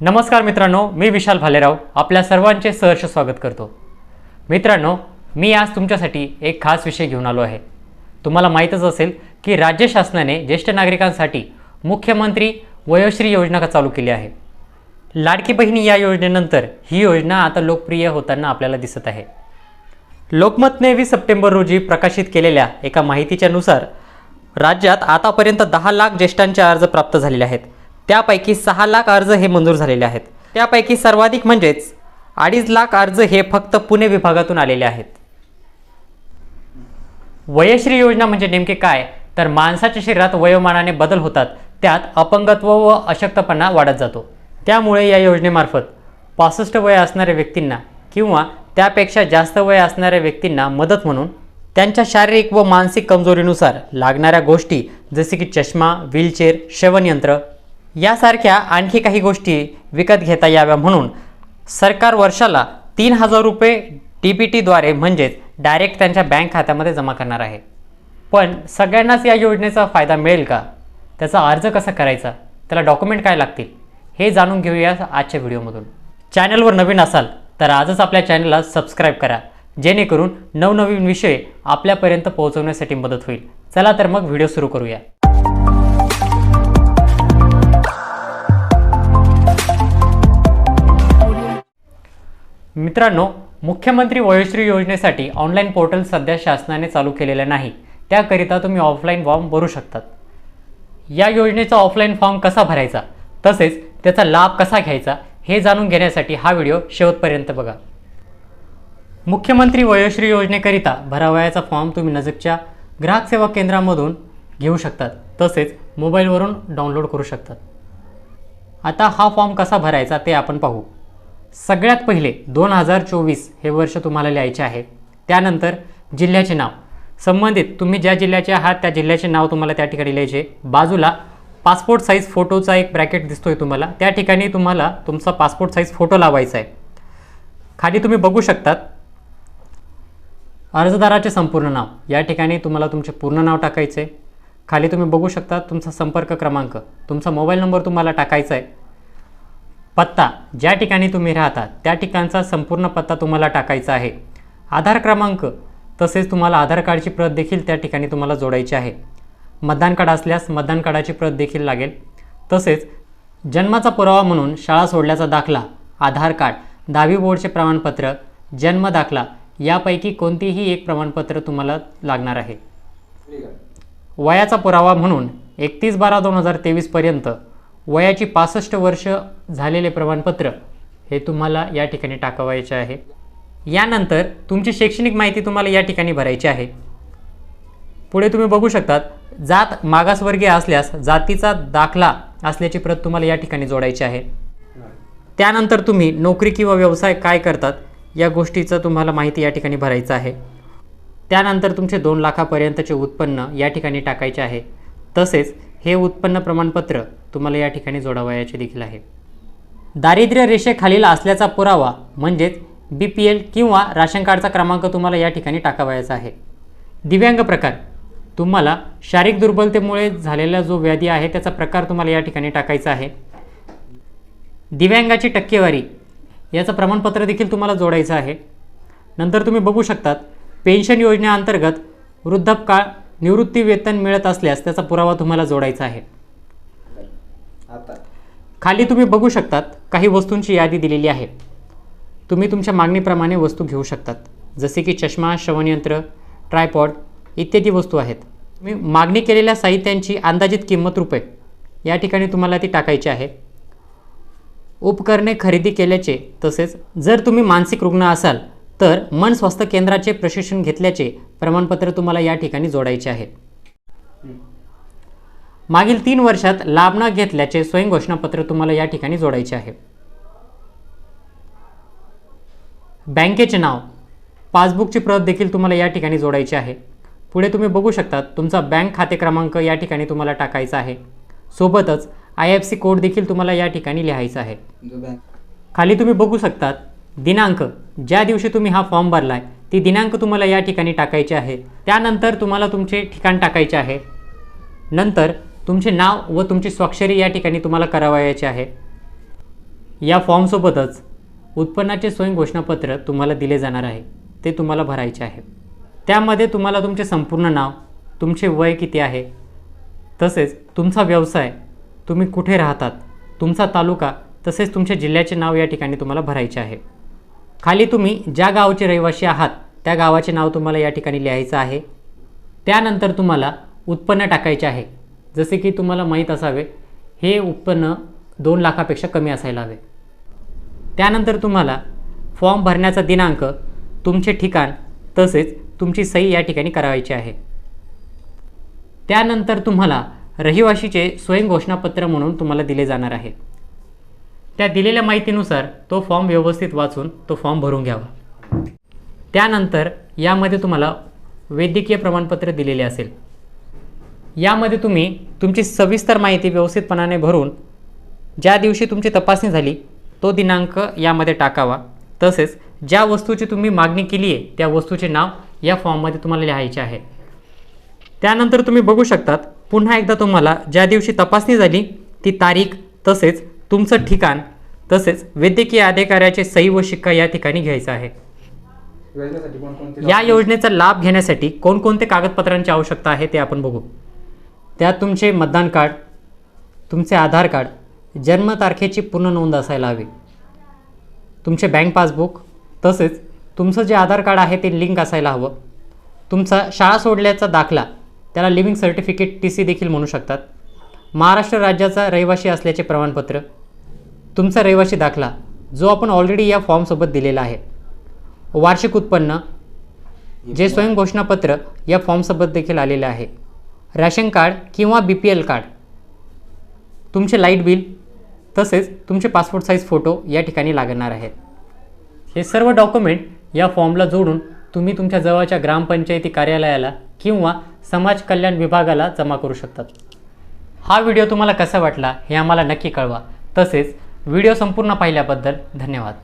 नमस्कार मित्रांनो मी विशाल भालेराव आपल्या सर्वांचे सहर्ष स्वागत करतो. मित्रांनो मी आज तुमच्यासाठी एक खास विषय घेऊन आलो आहे. तुम्हाला माहीतच असेल की राज्य शासनाने ज्येष्ठ नागरिकांसाठी मुख्यमंत्री वयोश्री योजना चालू केली आहे. लाडकी बहिणी या योजनेनंतर ही योजना आता लोकप्रिय होताना आपल्याला दिसत आहे. लोकमतने वीस सप्टेंबर रोजी प्रकाशित केलेल्या एका माहितीच्यानुसार राज्यात आतापर्यंत दहा लाख ज्येष्ठांचे अर्ज प्राप्त झालेले आहेत. त्यापैकी सहा लाख अर्ज हे मंजूर झालेले आहेत. त्यापैकी सर्वाधिक म्हणजेच अडीच लाख अर्ज हे फक्त पुणे विभागातून आलेले आहेत. वयश्री योजना म्हणजे नेमके काय? तर माणसाच्या शरीरात वयोमानाने बदल होतात त्यात अपंगत्व व अशक्तपणा वाढत जातो. त्यामुळे या योजनेमार्फत पासष्ट वय असणाऱ्या व्यक्तींना किंवा त्यापेक्षा जास्त वय असणाऱ्या व्यक्तींना मदत म्हणून त्यांच्या शारीरिक व मानसिक कमजोरीनुसार लागणाऱ्या गोष्टी जसे की चष्मा व्हीलचेअर श्रवणयंत्र यासारख्या आणखी काही गोष्टी विकत घेता याव्या म्हणून सरकार वर्षाला तीन हजार रुपये डी बी टीद्वारे म्हणजेच डायरेक्ट त्यांच्या बँक खात्यामध्ये जमा करणार आहे. पण सगळ्यांनाच या योजनेचा फायदा मिळेल का? त्याचा अर्ज कसा करायचा? त्याला डॉक्युमेंट काय लागतील? हे जाणून घेऊया आजच्या व्हिडिओमधून. चॅनलवर नवीन असाल तर आजच आपल्या चॅनलला सबस्क्राईब करा. जेणेकरून नवनवीन विषय आपल्यापर्यंत पोहोचवण्यासाठी मदत होईल. चला तर मग व्हिडिओ सुरू करूया. मित्रांनो मुख्यमंत्री वयोश्री योजनेसाठी ऑनलाईन पोर्टल सध्या शासनाने चालू केलेलं नाही. त्याकरिता तुम्ही ऑफलाईन फॉर्म भरू शकतात. या योजनेचा ऑफलाईन फॉर्म कसा भरायचा? तसेच त्याचा लाभ कसा घ्यायचा? हे जाणून घेण्यासाठी हा व्हिडिओ शेवटपर्यंत बघा. मुख्यमंत्री वयोश्री योजनेकरिता भरावयाचा फॉर्म तुम्ही नजीकच्या ग्राहक सेवा केंद्रामधून घेऊ शकतात. तसेच मोबाईलवरून डाउनलोड करू शकतात. आता हा फॉर्म कसा भरायचा ते आपण पाहू. सगळ्यात पहिले दोन हजार चोवीस हे वर्ष तुम्हाला लिहायचे आहे. त्यानंतर जिल्ह्याचे नाव. संबंधित तुम्ही ज्या जिल्ह्याचे आहात त्या जिल्ह्याचे नाव तुम्हाला त्या ठिकाणी लिहायचे. बाजूला पासपोर्ट साईज फोटोचा एक ब्रॅकेट दिसतोय तुम्हाला. त्या ठिकाणी तुम्हाला तुमचा पासपोर्ट साईज फोटो लावायचा आहे. खाली तुम्ही बघू शकतात. अर्जदाराचे संपूर्ण नाव. या ठिकाणी तुम्हाला तुमचे पूर्ण नाव टाकायचे आहे. खाली तुम्ही बघू शकता तुमचा संपर्क क्रमांक. तुमचा मोबाईल नंबर तुम्हाला टाकायचा आहे. पत्ता. ज्या ठिकाणी तुम्ही राहता त्या ठिकाणचा संपूर्ण पत्ता तुम्हाला टाकायचा आहे. आधार क्रमांक तसेच तुम्हाला आधार कार्डची प्रत देखील त्या ठिकाणी तुम्हाला जोडायची आहे. मतदान कार्ड असल्यास मतदान कार्डाची प्रत देखील लागेल. तसेच जन्माचा पुरावा म्हणून शाळा सोडल्याचा दाखला आधार कार्ड दहावी बोर्डचे प्रमाणपत्र जन्म दाखला यापैकी कोणतीही एक प्रमाणपत्र तुम्हाला लागणार आहे. वयाचा पुरावा म्हणून एकतीस बारा दोन हजार तेवीसपर्यंत वयाची पासष्ट वर्ष झालेले प्रमाणपत्र हे तुम्हाला या ठिकाणी टाकावायचे आहे. यानंतर तुमची शैक्षणिक माहिती तुम्हाला या ठिकाणी भरायची आहे. पुढे तुम्ही बघू शकतात जात मागासवर्गीय असल्यास जातीचा दाखला असल्याची प्रत तुम्हाला या ठिकाणी जोडायची आहे. त्यानंतर तुम्ही नोकरी किंवा व्यवसाय काय करतात या गोष्टीचं तुम्हाला माहिती या ठिकाणी भरायचं आहे. त्यानंतर तुमचे दोन लाखापर्यंतचे उत्पन्न या ठिकाणी टाकायचे आहे. तसेच हे उत्पन्न प्रमाणपत्र तुम्हाला या ठिकाणी जोडावयाचे देखील आहे. दारिद्र्य रेषेखालील असल्याचा पुरावा म्हणजेच बी पी एल किंवा राशन कार्डचा क्रमांक तुम्हाला या ठिकाणी टाकावायचा आहे. दिव्यांग प्रकार. तुम्हाला शारीरिक दुर्बलतेमुळे झालेला जो व्याधी आहे त्याचा प्रकार तुम्हाला या ठिकाणी टाकायचा आहे. दिव्यांगाची टक्केवारी. याचं प्रमाणपत्र देखील तुम्हाला जोडायचं आहे. नंतर तुम्ही बघू शकतात पेन्शन योजनेअंतर्गत वृद्धपकाळ निवृत्ती वेतन मिळत असल्यास त्याचा पुरावा तुम्हाला जोडायचा आहे. आता. खाली तुम्ही बघू शकतात काही वस्तूंची यादी दिलेली आहे. तुम्ही तुमच्या मागणीप्रमाणे वस्तू घेऊ शकतात जसे की चष्मा श्रवणयंत्र ट्रायपॉड इत्यादी वस्तू आहेत. तुम्ही मागणी केलेल्या साहित्यांची अंदाजित किंमत रुपये या ठिकाणी तुम्हाला ती टाकायची आहे. उपकरणे खरेदी केल्याचे तसेच जर तुम्ही मानसिक रुग्ण असाल तर मन स्वास्थ्य केंद्राचे प्रशिक्षण घेतल्याचे प्रमाणपत्र तुम्हाला या ठिकाणी जोडायचे आहे. मागील तीन वर्षात लाभ न घेतल्याचे स्वयं घोषणापत्र तुम्हाला या ठिकाणी जोडायचे आहे. बँकेचे नाव पासबुकची प्रत देखील तुम्हाला या ठिकाणी जोडायची आहे. पुढे तुम्ही बघू शकता तुमचा बँक खाते क्रमांक या ठिकाणी तुम्हाला टाकायचा आहे. सोबतच आय एफ सी कोड देखील तुम्हाला या ठिकाणी लिहायचा आहे. खाली तुम्ही बघू शकतात दिनांक ज्या दिवशी तुम्ही हा फॉर्म भरलाय ती दिनांक तुम्हाला या ठिकाणी टाकायचे आहे. त्यानंतर तुम्हाला तुमचे ठिकाण टाकायचे आहे. नंतर तुमचे नाव व तुमची स्वाक्षरी या ठिकाणी तुम्हाला करावयाची आहे. या फॉर्मसोबतच उत्पन्नाचे स्वयं घोषणापत्र तुम्हाला दिले जाणार आहे. ते तुम्हाला भरायचे आहे. त्यामध्ये तुम्हाला तुमचे संपूर्ण नाव तुमचे वय किती आहे तसेच तुमचा व्यवसाय तुम्ही कुठे राहतात तुमचा तालुका तसेच तुमच्या जिल्ह्याचे नाव या ठिकाणी तुम्हाला भरायचे आहे. खाली तुम्ही ज्या गावाचे रहिवासी आहात त्या गावाचे नाव तुम्हाला या ठिकाणी लिहायचं आहे. त्यानंतर तुम्हाला उत्पन्न टाकायचे आहे. जसे की तुम्हाला माहीत असावे हे उत्पन्न दोन लाखापेक्षा कमी असायला हवे. त्यानंतर तुम्हाला फॉर्म भरण्याचा दिनांक तुमचे ठिकाण तसेच तुमची सही या ठिकाणी करावायची आहे. त्यानंतर तुम्हाला रहिवाशीचे स्वयं घोषणापत्र म्हणून तुम्हाला दिले जाणार आहे. त्या दिलेल्या माहितीनुसार तो फॉर्म व्यवस्थित वाचून तो फॉर्म भरून घ्यावा. त्यानंतर यामध्ये तुम्हाला वैद्यकीय प्रमाणपत्र दिलेले असेल. यामध्ये तुम्ही तुमची सविस्तर माहिती व्यवस्थितपणाने भरून ज्या दिवशी तुमची तपासणी झाली तो दिनांक यामध्ये टाकावा. तसेच ज्या वस्तूची तुम्ही मागणी केली आहे त्या वस्तूचे नाव या फॉर्ममध्ये तुम्हाला लिहायचे आहे. त्यानंतर तुम्ही बघू शकतात पुन्हा एकदा तुम्हाला ज्या दिवशी तपासणी झाली ती तारीख तसेच तुमचं ठिकाण तसेच वैद्यकीय अधिकाऱ्याचे सही व शिक्का या ठिकाणी घ्यायचा आहे. या योजनेचा लाभ घेण्यासाठी कोणकोणते कागदपत्रांची आवश्यकता आहे ते आपण बघू. त्यात तुमचे मतदान कार्ड तुमचे आधार कार्ड जन्मतारखेची पूर्ण नोंद असायला हवी. तुमचे बँक पासबुक तसेच तुमचं जे आधार कार्ड आहे ते लिंक असायला हवं. तुमचा शाळा सोडल्याचा दाखला त्याला लिव्हिंग सर्टिफिकेट टी सी देखील म्हणू शकतात. महाराष्ट्र राज्याचा रहिवाशी असल्याचे प्रमाणपत्र तुमचा रहिवासी दाखला जो आपण ऑलरेडी या फॉर्मसोबत दिलेला आहे. वार्षिक उत्पन्न जे स्वयं घोषणापत्र या फॉर्मसोबत देखील आलेले आहे. रॅशन कार्ड किंवा बी पी एल कार्ड. तुमचे लाइट बिल तसेच तुमचे पासपोर्ट साईज फोटो या ठिकाणी लागणार आहेत. हे सर्व डॉक्युमेंट या फॉर्मला जोडून तुम्ही तुमच्या जवळच्या ग्रामपंचायती कार्यालयाला किंवा समाज कल्याण विभागाला जमा करू शकतात. हा व्हिडिओ तुम्हाला कसा वाटला हे आम्हाला नक्की कळवा. तसेच व्हिडिओ संपूर्ण पाहिल्याबद्दल धन्यवाद.